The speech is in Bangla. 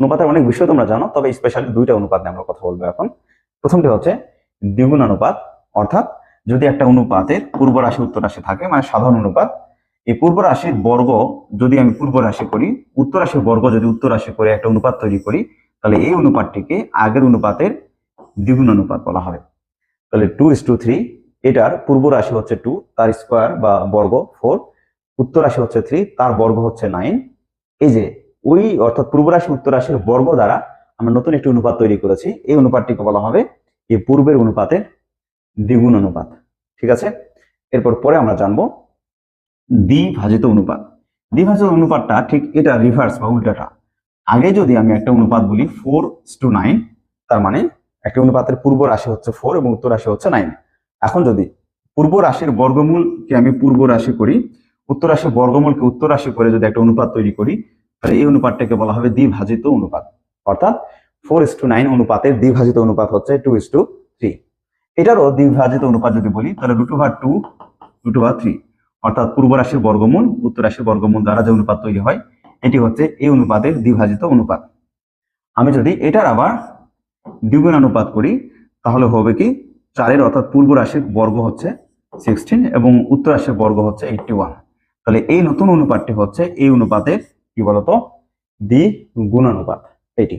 অনুপাতের অনেক বিষয় তোমরা জানো, তবে স্পেশালি দুইটা অনুপাত নিয়ে আমরা কথা বলব এখন। প্রথমটি হচ্ছে দ্বিগুণ অনুপাত অর্থাৎ যদি একটা অনুপাতের পূর্ব রাশি উত্তর রাশি থাকে মানে সাধারণ অনুপাত, এই পূর্ব রাশির বর্গ যদি আমি পূর্ব রাশি করি, উত্তর রাশির বর্গ যদি উত্তর রাশি করে একটা অনুপাত তৈরি করি, তাহলে এই অনুপাতটিকে আগের অনুপাতের দ্বিগুণ অনুপাত বলা হবে। তাহলে টু ইস টু থ্রি এটার পূর্ব রাশি হচ্ছে টু তার স্কোয়ার বা বর্গ ফোর উত্তর রাশি হচ্ছে থ্রি তার বর্গ হচ্ছে নাইন এই যে ওই অর্থাৎ পূর্ব রাশি, উত্তর রাশির বর্গ দ্বারা আমরা নতুন একটি অনুপাত তৈরি করেছি। এই অনুপাতটিকে বলা হবে এই পূর্বের অনুপাতের দ্বিগুণ অনুপাত। ঠিক আছে? এরপর পরে আমরা জানব দ্বিভাজিত অনুপাত। দ্বিভাজিত অনুপাতটা ঠিক এটা রিভার্স বা উল্টাটা। আগে যদি আমি একটা অনুপাত বলি ফোর টু নাইন তার মানে একটা অনুপাতের পূর্ব রাশি হচ্ছে ফোর এবং উত্তর রাশি হচ্ছে নাইন এখন যদি পূর্ব রাশির বর্গমূলকে আমি পূর্ব রাশি করি, উত্তর রাশির বর্গমূলকে উত্তর রাশি করে যদি একটা অনুপাত তৈরি করি তাহলে এই অনুপাতটাকে বলা হবে দ্বিভাজিত অনুপাত। অর্থাৎ ফোর ইস টু নাইন অনুপাতের দ্বিভাজিত অনুপাত হচ্ছে টু ইস টু থ্রি এটারও দ্বিভাজিত অনুপাত যদি বলি, তাহলে root over two root over three অর্থাৎ পূর্ব রাশির বর্গমূল, উত্তর রাশির বর্গমূল দ্বারা যে অনুপাত তৈরি হয়, এটি হচ্ছে এই অনুপাতের দ্বিভাজিত অনুপাত। আমি যদি এটার আবার দ্বিগুণ অনুপাত করি, তাহলে হবে কি, চারের অর্থাৎ পূর্ব রাশির বর্গ হচ্ছে সিক্সটিন এবং উত্তর রাশির বর্গ হচ্ছে এইটটি ওয়ান তাহলে এই নতুন অনুপাতটি হচ্ছে এই অনুপাতের কি বলতো? দ্বিগুণ অনুপাত এটি